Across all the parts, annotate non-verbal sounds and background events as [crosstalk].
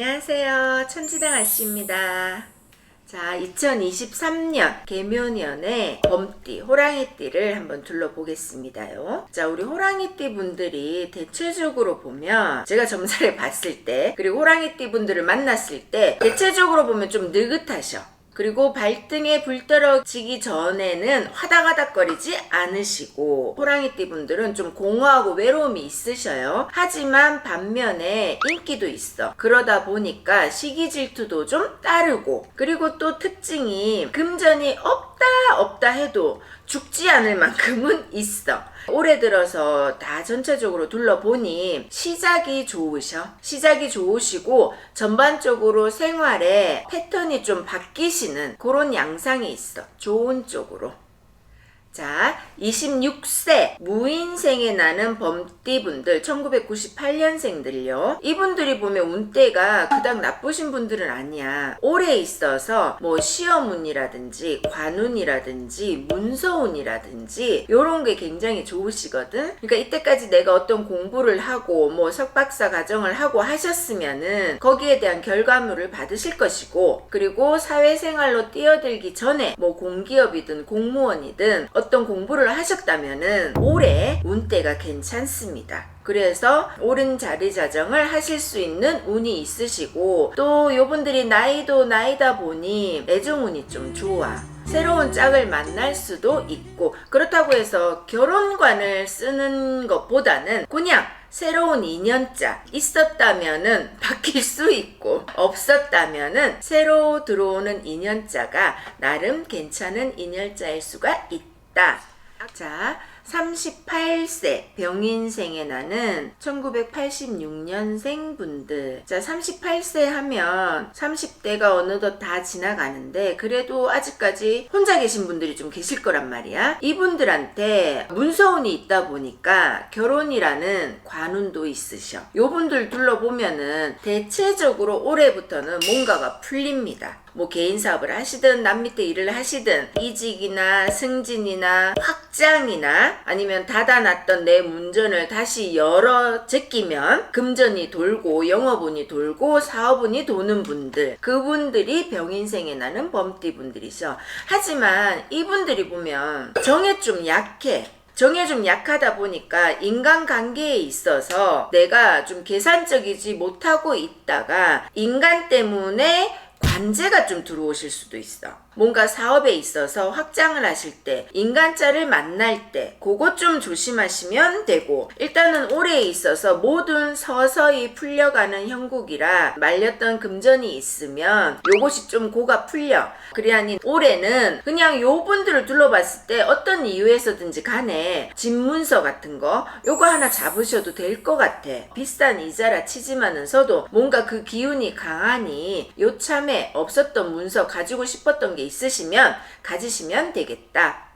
안녕하세요. 천지당 아씨입니다. 자, 2023년 개묘년의 범띠, 호랑이띠를 한번 둘러보겠습니다요. 자, 우리 호랑이띠 분들이 대체적으로 보면 제가 점사를 봤을 때 그리고 호랑이띠 분들을 만났을 때 대체적으로 보면 좀 느긋하셔. 그리고 발등에 불 떨어지기 전에는 화닥화닥거리지 않으시고 호랑이띠 분들은 좀 공허하고 외로움이 있으셔요. 하지만 반면에 인기도 있어. 그러다 보니까 시기 질투도 좀 따르고 그리고 또 특징이 금전이 없다 없다 해도 죽지 않을 만큼은 있어. 올해 들어서 다 전체적으로 둘러보니 시작이 좋으셔. 시작이 좋으시고 전반적으로 생활에 패턴이 좀 바뀌시는 그런 양상이 있어. 좋은 쪽으로. 자, 26세 무인생에 나는 범띠분들 1998년생들요. 이분들이 보면 운대가 그닥 나쁘신 분들은 아니야. 올해 있어서 뭐 시험운이라든지 관운이라든지 문서운이라든지 요런 게 굉장히 좋으시거든. 그러니까 이때까지 내가 어떤 공부를 하고 뭐 석박사 과정을 하고 하셨으면은 거기에 대한 결과물을 받으실 것이고 그리고 사회생활로 뛰어들기 전에 뭐 공기업이든 공무원이든 어떤 공부를 하셨다면은 올해 운대가 괜찮습니다. 그래서 옳은 자리 자정을 하실 수 있는 운이 있으시고 또 요분들이 나이도 나이다 보니 애정운이 좀 좋아. 새로운 짝을 만날 수도 있고 그렇다고 해서 결혼관을 쓰는 것보다는 그냥 새로운 인연자 있었다면은 바뀔 수 있고 없었다면은 새로 들어오는 인연자가 나름 괜찮은 인연자일 수가 있다. 자, 38세 병인생에 나는 1986년생 분들. 자, 38세 하면 30대가 어느덧 다 지나가는데 그래도 아직까지 혼자 계신 분들이 좀 계실 거란 말이야. 이분들한테 문서운이 있다 보니까 결혼이라는 관운도 있으셔. 요분들 둘러보면은 대체적으로 올해부터는 뭔가가 풀립니다. 뭐 개인 사업을 하시든 남 밑에 일을 하시든 이직이나 승진이나 확장이나 아니면 닫아놨던 내 문전을 다시 열어 제끼면 금전이 돌고 영업운이 돌고 사업운이 도는 분들 그분들이 병인생에 나는 범띠 분들이셔. 하지만 이분들이 보면 정에 좀 약해. 정에 좀 약하다 보니까 인간관계에 있어서 내가 좀 계산적이지 못하고 있다가 인간 때문에 관제가 좀 들어오실 수도 있어. 뭔가 사업에 있어서 확장을 하실 때, 인간자를 만날 때, 그것 좀 조심하시면 되고, 일단은 올해에 있어서 모든 서서히 풀려가는 형국이라 말렸던 금전이 있으면 요것이 좀 고가 풀려. 그래야니 올해는 그냥 요 분들을 둘러봤을 때 어떤 이유에서든지 간에 집문서 같은 거, 요거 하나 잡으셔도 될 것 같아. 비싼 이자라 치지만은 서도 뭔가 그 기운이 강하니 요참 에 없었던 문서 가지고 싶었던 게 있으시면 가지시면 되겠다.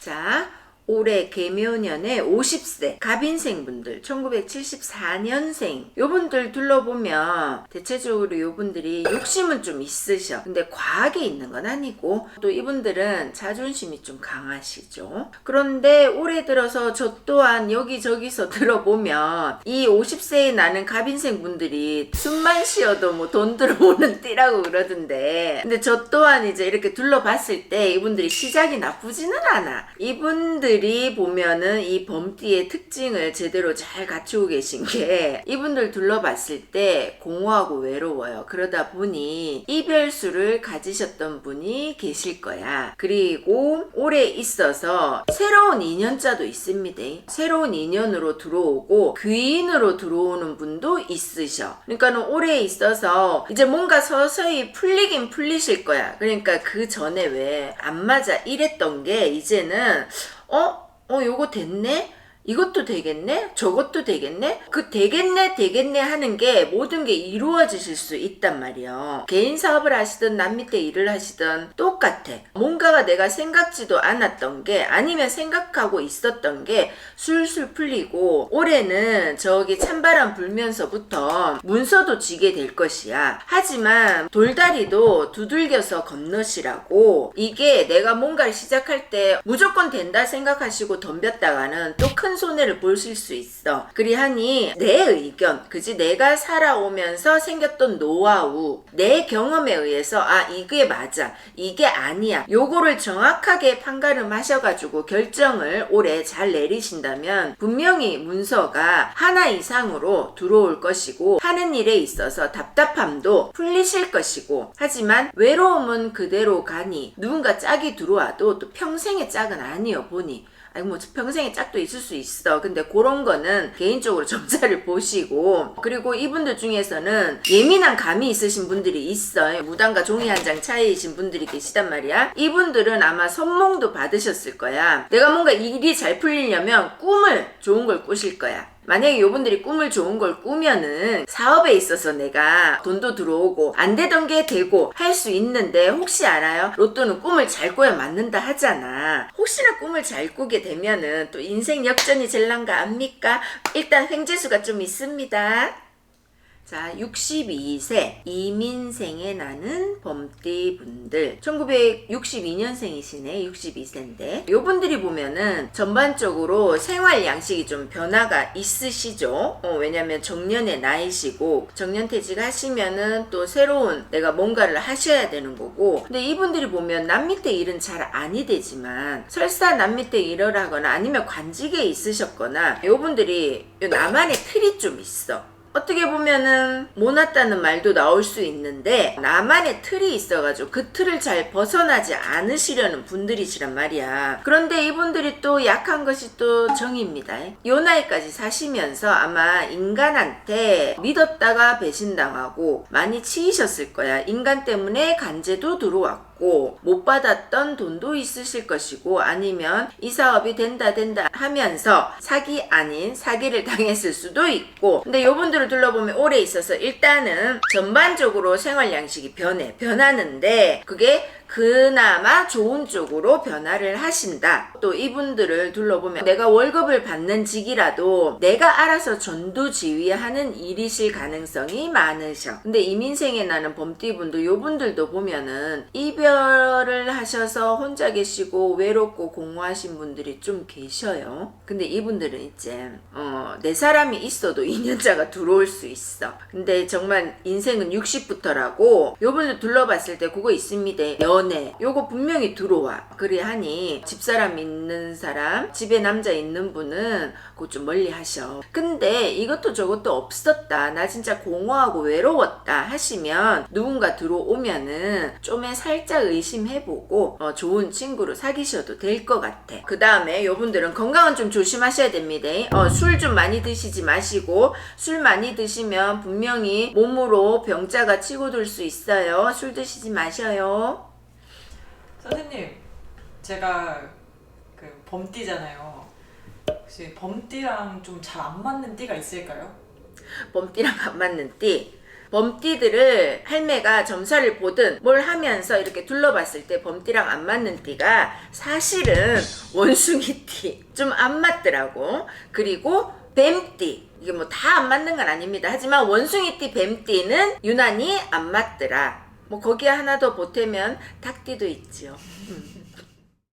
자, 올해 개묘년에 50세 갑인생 분들 1974년생. 요분들 둘러보면 대체적으로 요분들이 욕심은 좀 있으셔. 근데 과하게 있는 건 아니고 또 이분들은 자존심이 좀 강하시죠. 그런데 올해 들어서 저 또한 여기저기서 [laughs] 들어보면 이 50세에 나는 갑인생 분들이 숨만 쉬어도 뭐 돈 들어오는 [laughs] 띠라고 그러던데. 근데 저 또한 이제 이렇게 둘러봤을 때 이분들이 시작이 나쁘지는 않아. 이분들 이 보면은 이 범띠의 특징을 제대로 잘 갖추고 계신 게 이분들 둘러봤을 때 공허하고 외로워요. 그러다 보니 이별수를 가지셨던 분이 계실 거야. 그리고 올해 있어서 새로운 인연자도 있습니다. 새로운 인연으로 들어오고 귀인으로 들어오는 분도 있으셔. 그러니까는 올해 있어서 이제 뭔가 서서히 풀리긴 풀리실 거야. 그러니까 그 전에 왜 안 맞아 이랬던 게 이제는 어? 어, 요거 됐네? 이것도 되겠네? 저것도 되겠네? 그 되겠네, 되겠네 하는 게 모든 게 이루어지실 수 있단 말이야. 개인 사업을 하시든 남 밑에 일을 하시든 똑같아. 뭔가가 내가 생각지도 않았던 게 아니면 생각하고 있었던 게 술술 풀리고 올해는 저기 찬바람 불면서부터 문서도 지게 될 것이야. 하지만 돌다리도 두들겨서 건너시라고 이게 내가 뭔가를 시작할 때 무조건 된다 생각하시고 덤볐다가는 또큰 큰 손해를 보실 수 있어. 그리하니 내 의견, 그지 내가 살아오면서 생겼던 노하우, 내 경험에 의해서 아 이게 맞아, 이게 아니야. 요거를 정확하게 판가름하셔가지고 결정을 올해 잘 내리신다면 분명히 문서가 하나 이상으로 들어올 것이고 하는 일에 있어서 답답함도 풀리실 것이고 하지만 외로움은 그대로 가니 누군가 짝이 들어와도 또 평생의 짝은 아니여 보니 아니 뭐 평생의 짝도 있을 수 있어. 근데 그런 거는 개인적으로 [laughs] 점자를 보시고 그리고 이분들 중에서는 예민한 감이 있으신 분들이 있어요. 무당과 종이 한 장 차이이신 분들이 계시단 말이야. 이분들은 아마 선몽도 받으셨을 거야. 내가 뭔가 일이 잘 풀리려면 꿈을 좋은 걸 꾸실 거야. 만약에 요분들이 꿈을 좋은 걸 꾸면은 사업에 있어서 내가 돈도 들어오고 안 되던 게 되고 할 수 있는데 혹시 알아요? 로또는 꿈을 잘 꿔야 맞는다 하잖아. 혹시나 꿈을 잘 꾸게 되면은 또 인생 역전이 될란가 압니까? 일단 횡재수가 좀 있습니다. 자, 62세 이민생에 나는 범띠 분들. 1962년생이시네 62세인데. 요분들이 보면은 전반적으로 생활 양식이 좀 변화가 있으시죠? 어, 왜냐면 정년의 나이시고 정년 퇴직 하시면은 또 새로운 내가 뭔가를 하셔야 되는 거고. 근데 이분들이 보면 남 밑에 일은 잘 아니 되지만 설사 남 밑에 일을 하거나 아니면 관직에 있으셨거나 요분들이 요 나만의 틀이 좀 있어 어떻게 보면은 모났다는 말도 나올 수 있는데 나만의 틀이 있어가지고 그 틀을 잘 벗어나지 않으시려는 분들이시란 말이야. 그런데 이분들이 또 약한 것이 또 정입니다. 요 나이까지 사시면서 아마 인간한테 믿었다가 배신당하고 많이 치이셨을 거야. 인간 때문에 간제도 들어왔고. 있고 못 받았던 돈도 있으실 것이고 아니면 이 사업이 된다 된다 하면서 사기 아닌 사기를 [laughs] 당했을 수도 있고. 근데 요분들을 둘러보면 올해 있어서 일단은 전반적으로 생활 양식이 변해 변하는데 그게 그나마 좋은 쪽으로 변화를 하신다. 또 이분들을 둘러보면 내가 월급을 받는 직이라도 내가 알아서 전두지휘하는 일이실 가능성이 많으셔. 근데 이민생에 나는 범띠분들 요분들도 보면은 이별을 하셔서 혼자 계시고 외롭고 공허하신 분들이 좀 계셔요. 근데 이분들은 이제 어, 내 사람이 있어도 인연자가 들어올 수 있어. 근데 정말 인생은 60부터라고 요분들 둘러봤을 때 그거 있습니다. 연애 요거 분명히 들어와. 그래 하니 집사람 있는 사람 집에 남자 있는 분은 그거 좀 멀리 하셔. 근데 이것도 저것도 없었다. 나 진짜 공허하고 외로웠다 하시면 누군가 들어오면은 좀에 살짝 의심해보고 어, 좋은 친구로 사귀셔도 될 것 같아. 그 다음에 요분들은 건강은 좀 조심하셔야 됩니다. 어, 술 좀 많이 드시지 마시고 술 많이 드시면 분명히 몸으로 병자가 치고들 수 있어요. 술 드시지 마셔요 선생님, 제가 그 범띠잖아요. 혹시 범띠랑 좀 잘 안 맞는 띠가 있을까요? 범띠랑 안 맞는 띠. 범띠들을 할매가 점사를 보든 뭘 하면서 이렇게 둘러봤을 때 범띠랑 안 맞는 띠가 사실은 원숭이 띠. 좀 안 맞더라고. 그리고 뱀띠. 이게 뭐 다 안 맞는 건 아닙니다. 하지만 원숭이 띠, 뱀띠는 유난히 안 맞더라. 뭐 거기에 하나 더 보태면 닭띠도 있죠. 음.